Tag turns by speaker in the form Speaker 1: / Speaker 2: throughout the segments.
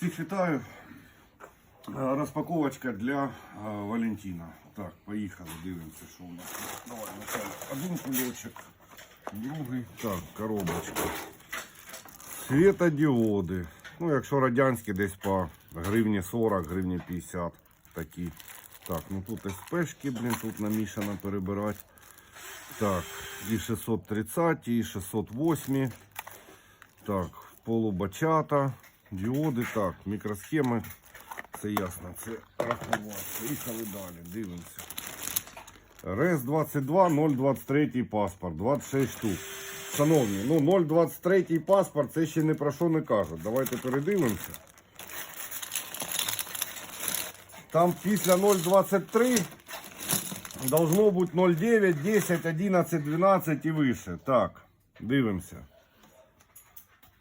Speaker 1: Всіх вітаю. Е, Розпаковочка для е, Валентина. Так, поїхали, дивимося, що у нас. Давай, один кульочок, другий. Так, коробочка. Світодіоди. Ну, якщо радянські, десь по гривні 40, гривні 50 такі. Так, ну тут СПшки, блін, тут намішано перебирати. Так, і 630, і 608. Так, полубачата, діоди, так, мікросхеми. Це ясно, це рахувати. Поїхали далі, дивимося. РЕС 22 023 паспорт, 26 штук. Шановні, ну 023 паспорт, це ще не про що не кажуть. Давайте передивимося. Там після 023 должно бути 09, 10, 11, 12 і вище. Так, дивимося.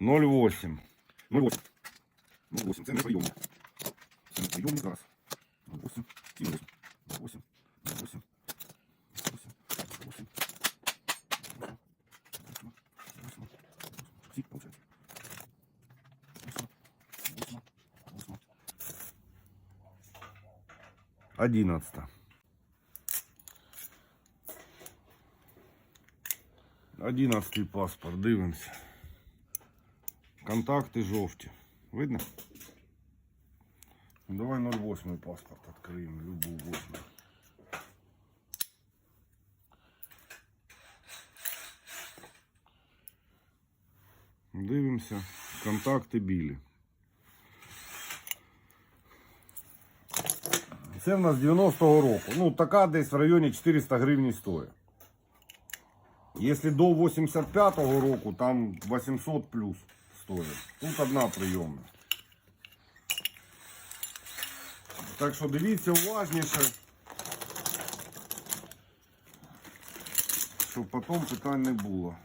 Speaker 1: 0,8. 0,8. 0,8. Це не прийомник. Це не прийомник зараз. 0,8. І 8. 0,8. 0,8. 0,8. 0,8. Всі, получається. 8. 8. 8. 11. Одинадцятий паспорт, дивимося. Контакти жовті. Видно? Ну, Давай 08 паспорт відкриємо, любу 8. Дивимося. Контакти білі. Це в нас 90-го року. Ну, така десь в районі 400 гривень стоїть. Если до 85-го року, там 800 плюс Стоїть. Тут одна прийомна. Так що дивіться уважніше. Щоб потім питань не було.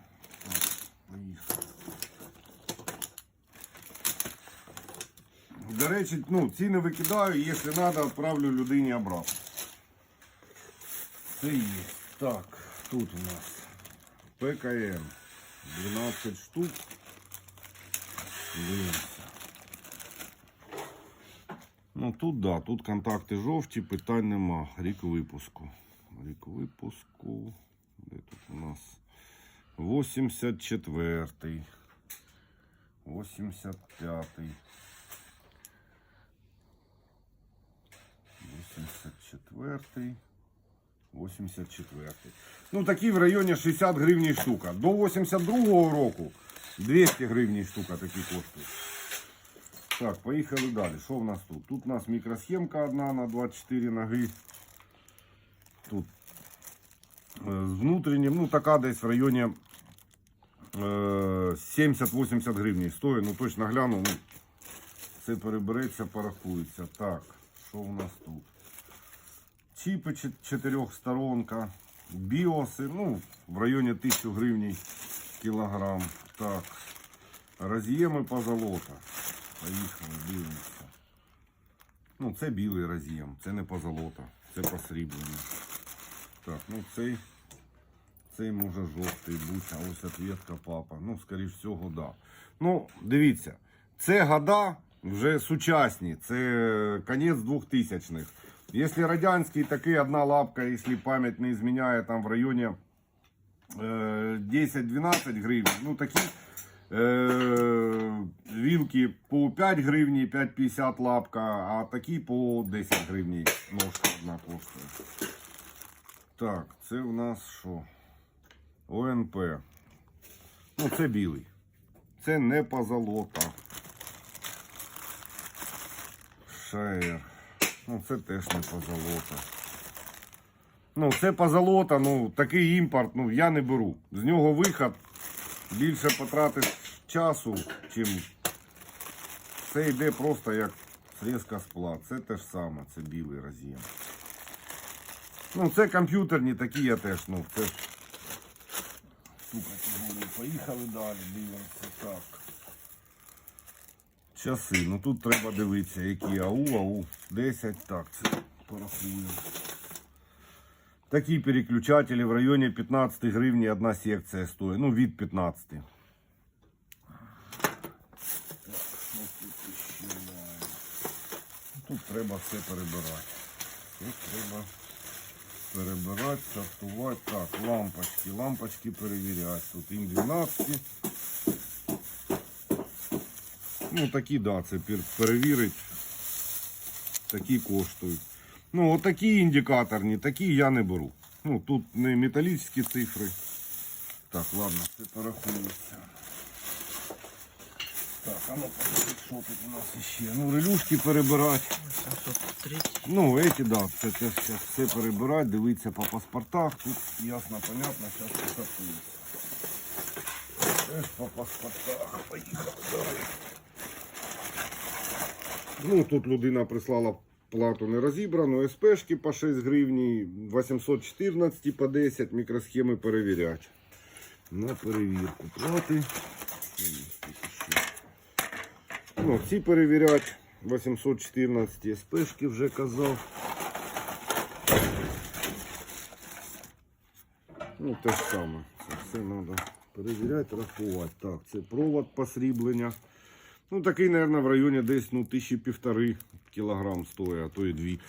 Speaker 1: До речі, ну, ціни викидаю, якщо треба, відправлю людині обратно. Це є. Так, тут у нас. ПКМ. 12 штук. Дивимося. Ну тут да, тут контакти жовті, питань нема. Рік випуску. Рік випуску. Де тут у нас? 84-й. 85-й. 84-й. 84. Ну, такі в районі 60 гривень штука. До 82-го року 200 гривень штука такі коштують. Так, поїхали далі. Що в нас тут? Тут у нас мікросхемка одна на 24 ноги. Тут з внутрішнім, ну така десь в районі е, 70-80 гривень стоїть. Ну точно гляну. Ну, це перебереться, порахується. Так, що у нас тут? Чіпи чотирьохсторонка, біоси, ну, в районі 1000 гривень кілограм. Так, роз'єми позолота. Поїхали, дивимося. Ну, це білий роз'єм, це не позолота, це посріблення. Так, ну цей, цей може жовтий бути, а ось ответка папа. Ну, скоріш всього, да. Ну, дивіться, це года вже сучасні, це конець 2000-х. Якщо радянський, такий одна лапка, якщо пам'ять не зміняє, там в районі 10-12 гривень, ну такі е, вілки по 5 гривень, 5,50 лапка, а такі по 10 гривень ножка одна коштує. Так, це в нас що? ОНП. Ну, це білий. Це не позолота. Шаєр. Ну, це теж не позолота. Ну, це позолота, ну, такий імпорт, ну, я не беру. З нього виход більше потратиш часу, чим це йде просто як срізка скла. Це те ж саме, це білий роз'єм. Ну, це комп'ютерні такі я теж, ну, це ж Сука. Поїхали далі, дивимося так. Часи. Ну тут треба дивитися, які АУ, АУ 10. Так, це порахуємо. Такі переключателі в районі 15 гривень одна секція стоїть. Ну, від 15. Так, тут треба все перебирати. Тут треба перебирати, сортувати. Так, лампочки, лампочки перевіряти. Тут їм 12. Ну, такі, да, це пер- перевірить. Такі коштують. Ну, отакі індикаторні, такі я не беру. Ну, тут не металічні цифри. Так, ладно, це порахується. Так, а ну покажи, що тут у нас ще. Ну, релюшки перебирати.
Speaker 2: 730.
Speaker 1: Ну, эти, да, це все перебирати, дивитися по паспортах. Тут ясно, понятно, зараз посортується. Теж по паспортах. Поїхали. Ну, тут людина прислала плату не розібрану, СПшки по 6 гривні, 814 по 10, мікросхеми перевіряти. На перевірку плати. Ну, ці перевіряти. 814 СПшки вже казав. Ну, те ж саме. Все треба перевіряти, рахувати. Так, це провод посріблення. Ну, такий, мабуть, в районі десь ну, тисячі півтори кілограм стоїть, а то і дві.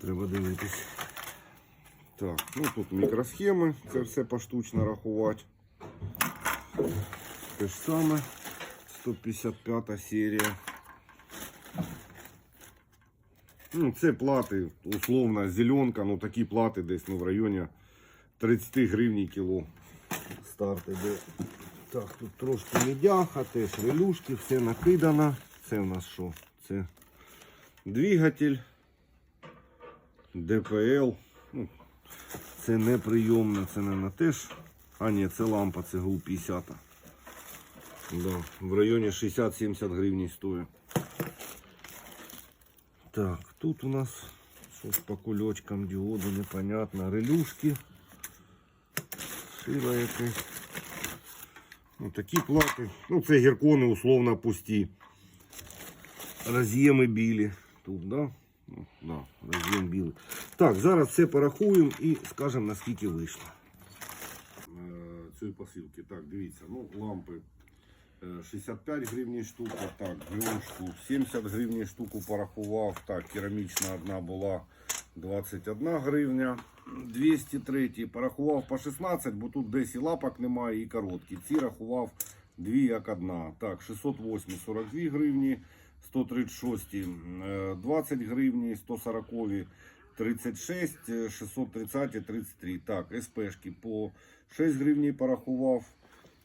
Speaker 1: Треба дивитись. Так, ну тут мікросхеми, це все поштучно рахувати. Те ж саме. 155 серія. Ну, це плати, условно, зеленка, ну такі плати десь ну, в районі 30 гривень кіло. Старт іде. Так, тут трошки медяха, теж релюшки, все накидано. Це у нас що? Це двигатель, ДПЛ. Ну, це неприйомне, це не на теж. А ні, це лампа, це ГУ 50. Да, в районі 60-70 гривень стоїть. Так, тут у нас щось по кульочкам діоду непонятно. Релюшки. Шила якась. Ну, такі плати. Ну, це гіркони условно пусті. Роз'єми білі. Тут, да? Ну, да, роз'єм білий. Так, зараз все порахуємо і скажемо наскільки вийшло. Цієї посилки. Так, дивіться, ну, лампи. Е, 65 гривень штука, так, грюшку 70 гривень штуку порахував. Так, керамічна одна була 21 гривня. 203 порахував по 16, бо тут десь і лапок немає, і короткі. Ці рахував дві як одна. Так, 608 42 гривні, 136 е, 20 гривні, 140 36, е, 630 33. Так, СПшки по 6 гривень порахував.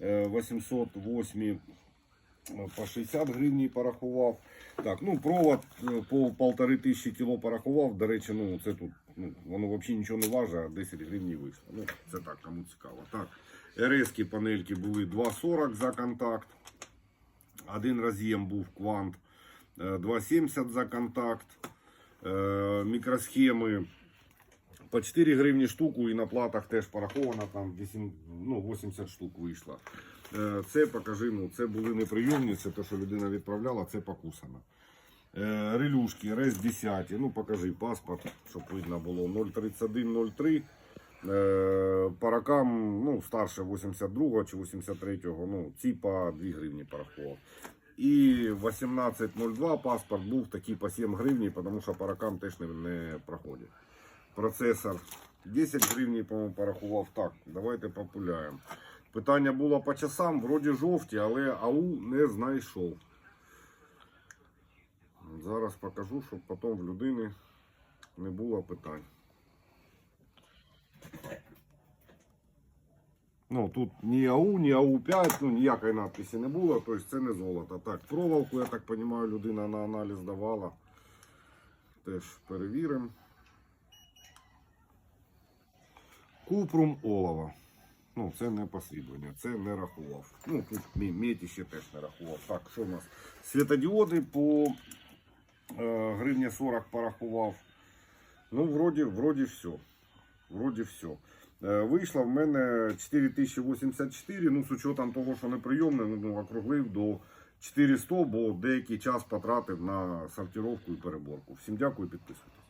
Speaker 1: Е, 808 е, по 60 гривень порахував. Так, ну провод е, по полтори тисячі кіло порахував. До речі, ну це тут ну, воно взагалі нічого не важить, а 10 гривень вийшло. Ну, це так, кому цікаво. Так, РС панельки були 2,40 за контакт. Один роз'єм був квант е, 2,70 за контакт. Е, Мікросхеми по 4 гривні штуку і на платах теж пораховано, там 8, ну, 80 штук вийшло. Е, Це покажи, ну, це були неприйомні, це те, що людина відправляла, це покусано. Е, Релюшки, рез 10, ну покажи паспорт, щоб видно було 03103. Е, Паракам, ну, старше 82 чи 83-го, ну, ці по 2 гривні порахував. І 1802 паспорт був такий по 7 гривні, тому що паракам теж не проходить. Процесор 10 гривень, по-моєму, порахував. Так, давайте популяємо. Питання було по часам, вроді жовті, але АУ не знайшов. Зараз покажу, щоб потім в людини не було питань. Ну, тут ні АУ, ні АУ-5, ну ніякої надписі не було, тобто це не золото. Так, проволоку, я так розумію, людина на аналіз давала. Теж перевіримо. Купрум олова. Ну, це не послідлення, це не рахував. Ну, тут меті ще теж не рахував. Так, що у нас? Світодіоди по е, гривні 40 порахував. Ну, вроді, вроді все. Вроді все. Е, Вийшло в мене 4084, ну, з учетом того, що неприйомне, ну, округлив до 400, бо деякий час потратив на сортировку і переборку. Всім дякую, підписуйтесь.